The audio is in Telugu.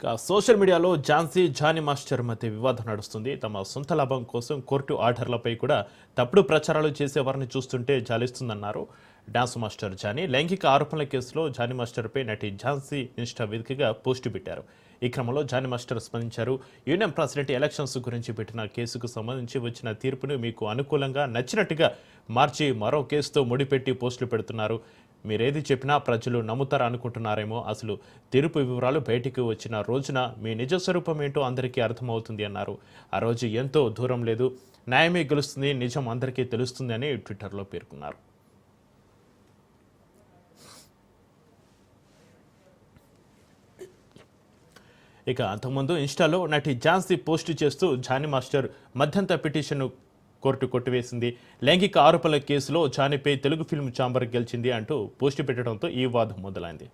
ఇక సోషల్ మీడియాలో ఝాన్సీ జానీ మాస్టర్ మధ్య వివాదం నడుస్తుంది. తమ సొంత లాభం కోసం కోర్టు ఆర్డర్లపై కూడా తప్పుడు ప్రచారాలు చేసేవారిని చూస్తుంటే జాలిస్తుందన్నారు డాన్స్ మాస్టర్ జానీ లైంగిక ఆరోపణల కేసులో జానీ మాస్టర్పై నటి ఝాన్సీ ఇన్స్టా వేదికగా పోస్టు పెట్టారు. ఈ క్రమంలో జానీ మాస్టర్ స్పందించారు యూనియన్ ప్రెసిడెంట్ ఎలక్షన్స్ గురించి పెట్టిన కేసుకు సంబంధించి వచ్చిన తీర్పును మీకు అనుకూలంగా నచ్చినట్టుగా మార్చి మరో కేసుతో ముడిపెట్టి పోస్టులు పెడుతున్నారు. మీరేది చెప్పినా ప్రజలు నమ్ముతారు అనుకుంటున్నారేమో అసలు తీర్పు వివరాలు బయటికి వచ్చిన రోజున మీ నిజ స్వరూపం ఏంటో అందరికీ అర్థమవుతుంది అన్నారు. ఆ రోజు ఎంతో దూరం లేదు. న్యాయమే గెలుస్తుంది నిజం అందరికీ తెలుస్తుంది అని ట్విట్టర్లో పేర్కొన్నారు. ఇక అంతకుముందు ఇన్స్టాలో నటి ఝాన్సీ పోస్ట్ చేస్తూ జానీ మాస్టర్ మధ్యంత పిటిషన్ను కోర్టు కొట్టివేసింది. లైంగిక ఆరోపణల కేసులో జానీపై తెలుగు ఫిల్మ్ ఛాంబర్ గెలిచింది అంటూ పోస్టు పెట్టడంతో ఈ వాదం మొదలైంది.